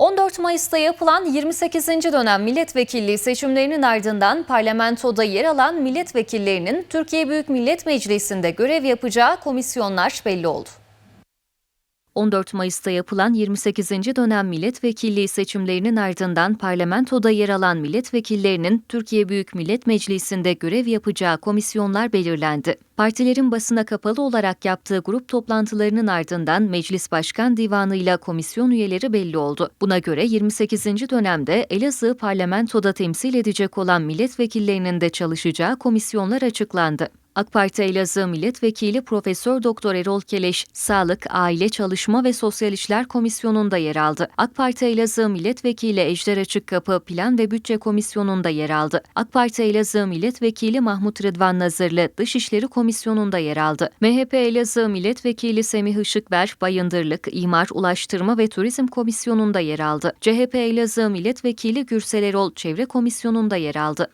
14 Mayıs'ta yapılan 28. dönem milletvekilliği seçimlerinin ardından parlamentoda yer alan milletvekillerinin Türkiye Büyük Millet Meclisi'nde görev yapacağı komisyonlar belli oldu. 14 Mayıs'ta yapılan 28. dönem milletvekilliği seçimlerinin ardından parlamentoda yer alan milletvekillerinin Türkiye Büyük Millet Meclisi'nde görev yapacağı komisyonlar belirlendi. Partilerin basına kapalı olarak yaptığı grup toplantılarının ardından Meclis Başkan Divanı ile komisyon üyeleri belli oldu. Buna göre 28. dönemde Elazığ parlamentoda temsil edecek olan milletvekillerinin de çalışacağı komisyonlar açıklandı. AK Parti Elazığ Milletvekili Profesör Doktor Erol Keleş, Sağlık, Aile, Çalışma ve Sosyal İşler Komisyonu'nda yer aldı. AK Parti Elazığ Milletvekili Ejder Açıkkapı Plan ve Bütçe Komisyonu'nda yer aldı. AK Parti Elazığ Milletvekili Mahmut Rıdvan Nazırlı Dışişleri Komisyonu'nda yer aldı. MHP Elazığ Milletvekili Semih Işıkber Bayındırlık, İmar, Ulaştırma ve Turizm Komisyonu'nda yer aldı. CHP Elazığ Milletvekili Gürsel Erol Çevre Komisyonu'nda yer aldı.